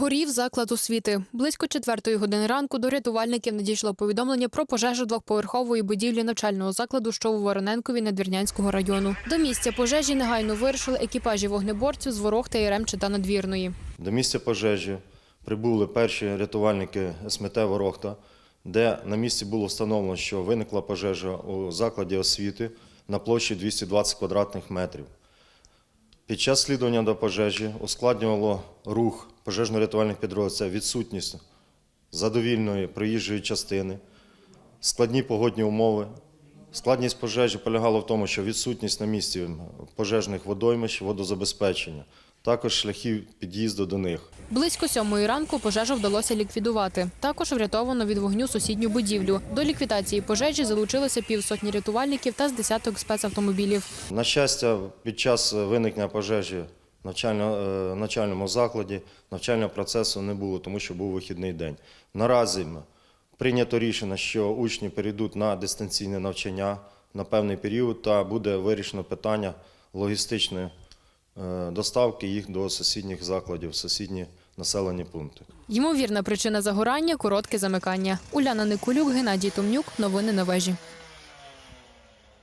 Горів заклад освіти. Близько четвертої години ранку до рятувальників надійшло повідомлення про пожежу двохповерхової будівлі навчального закладу, що у Вороненкові Надвірнянського району. До місця пожежі негайно вирушили екіпажі вогнеборців з ворог та Яремче та Надвірної. До місця пожежі прибули перші рятувальники СМТ Ворохта, де на місці було встановлено, що виникла пожежа у закладі освіти на площі 220 квадратних метрів. Під час слідування до пожежі ускладнювало рух пожежно-рятувальних підрозділів відсутність задовільної проїжджої частини, складні погодні умови. Складність пожежі полягала в тому, що відсутність на місці пожежних водоймищ, водозабезпечення, також шляхів під'їзду до них. Близько сьомої ранку пожежу вдалося ліквідувати. Також врятовано від вогню сусідню будівлю. До ліквідації пожежі залучилося півсотні рятувальників та з десяток спецавтомобілів. На щастя, під час виникнення пожежі в е, навчальному закладі навчального процесу не було, тому що був вихідний день. Наразі прийнято рішення, що учні перейдуть на дистанційне навчання на певний період та буде вирішено питання логістичної доставки їх до сусідніх закладів, сусідні населені пункти. Ймовірна причина загорання коротке замикання. Уляна Никулюк, Геннадій Томнюк. Новини на вежі.